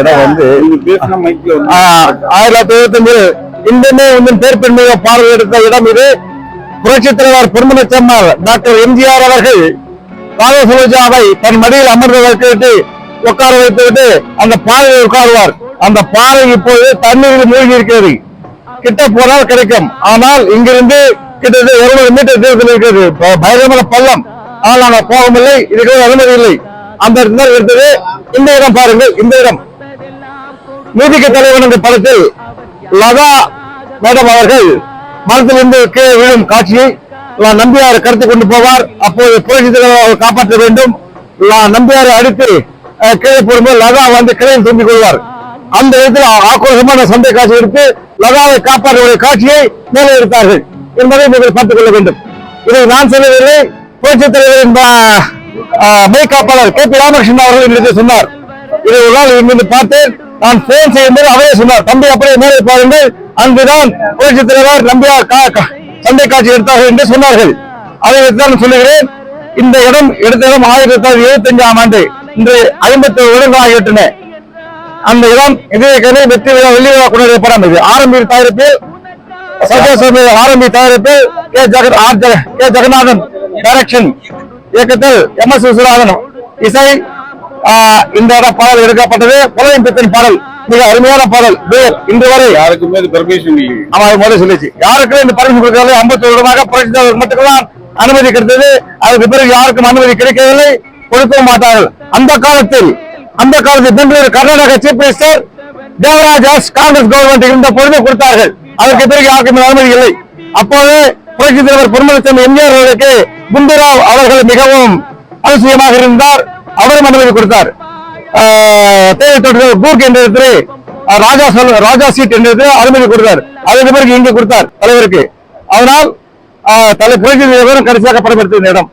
இடம் வந்து ஆயிரத்தி தொள்ளாயிரத்தி எழுபத்தஞ்சு இந்தியமே உங்கள் பேர் பெண்மையை பார்வை எடுத்த இடம் இது. புரட்சித் தலைவர் பொன்மன செம்மாள் டாக்டர் எம்ஜிஆர் அவர்கள் ராஜசுலஜாவை தன் மடியில் அமர்ந்து வைத்துவிட்டு உட்கார வைத்துவிட்டு அந்த பாறையில் உட்காருவார். அந்த பாறை இப்போது தண்ணீரில் மூழ்கி இருக்கிறது. கிட்ட போனால் கிடைக்கும். ஆனால் இங்கிருந்து கிட்டத்தட்ட இருநூறு மீட்டர் தூரத்தில் இருக்கிறது. பயங்கரமான பள்ளம். ஆனால் நாங்கள் போகவில்லை. இதுக்கு அனுமதி இல்லை. அந்த இடத்துல எடுத்தது இந்த இடம் பாருங்கள். இந்த இடம். நீதிக்கு தலைவன் என்ற படத்தில் லதா மேடம் அவர்கள் மரத்திலிருந்து கீழே விழும் காட்சியை நம்பியார் கடத்தி கொண்டு போவார். அப்போது புரட்சி தலைவர் காப்பாற்ற வேண்டும். லா நம்பியாரை அடித்து கீழே போடும்போது லதா வந்து கிளையில் தூங்கிக் கொள்வார். அந்த இடத்தில் ஆக்ரோஷமான சண்டை காட்சி எடுத்து லதாவை காப்பாற்றக்கூடிய காட்சியை மேலே எடுத்தார்கள் என்பதை நீங்கள் பார்த்துக் கொள்ள வேண்டும். இதை நான் சொல்லவில்லை. புரட்சி தலைவரின் மெய்காப்பாளர் காப்பாளர் கே பி ராமகிருஷ்ணன் அவர்கள் என்னிடத்தில் சொன்னார். இதை ஒரு நாள் இங்கிருந்து பார்த்தேன் நான் போன் செய்யும்போது அவரே சொன்னார் தம்பி அப்படியே மேலே பாருங்கள். அங்குதான் புரட்சி தலைவர் நம்பியார் கா- சண்டை காட்சி எடுத்தார்கள் என்று சொன்னார்கள். அதை வைத்துதான் சொல்லுகிறேன். இந்த இடம் எடுத்த இடம் ஆயிரத்தி தொள்ளாயிரத்தி எழுபத்தி அஞ்சாம் ஆண்டு. இன்று ஐம்பத்தி வருடங்கள் ஆகிவிட்டன. அந்த இடம் இதே வெற்றி விழா வெள்ளி விழா கொண்டாடிய படம் இது. ஆரம்பி தயாரிப்பு சத்யசுவாமி ஆரம்பி தயாரிப்பு K. Jagan R. K. Jagannathan direction இயக்கத்தில் எம். எஸ். விஸ்வநாதன் இசை இந்த பாடல் எடுக்கப்பட்டது புலயம் பித்தன் பாடல். மிக அருமையான பாடல். வேர் இன்று வரை. யாருக்குமே பெர்மிஷன் இல்லை அவன் அது முதல்ல சொல்லிச்சு. யாருக்கும் இந்த பரிசு கொடுக்கவில்லை. ஐம்பத்தி வருடமாக புரட்சி தலைவர் மட்டும்தான் அனுமதி கிடைத்தது. அதுக்கு பிறகு யாருக்கும் அனுமதி கிடைக்கவில்லை. கொடுக்கவும் மாட்டார்கள். அந்த காலத்தில் அந்த காலத்தில் Bengaluru Karnataka chief minister Devaraj Urs Congress government இருந்த பொழுது கொடுத்தார்கள். அதற்கு பிறகு யாருக்கும் அனுமதி இல்லை. அப்போது புரட்சி தலைவர் பொன்மனச்சம் எம்ஜிஆர் அவர்களுக்கு குண்டுராவ் அவர்கள் மிகவும் அவசியமாக இருந்தார். அவரும் அனுமதி கொடுத்தார். ஆஹ், கூர்க் என்ற இடத்துல ராஜா சொல் ராஜா சீட் என்ற இடத்துல அனுமதி கொடுத்தார். அதுக்கு பிறகு இங்கே கொடுத்தார் தலைவருக்கு. அதனால் தலை புரட்சி விவரம் கடைசியாக படம் இடம்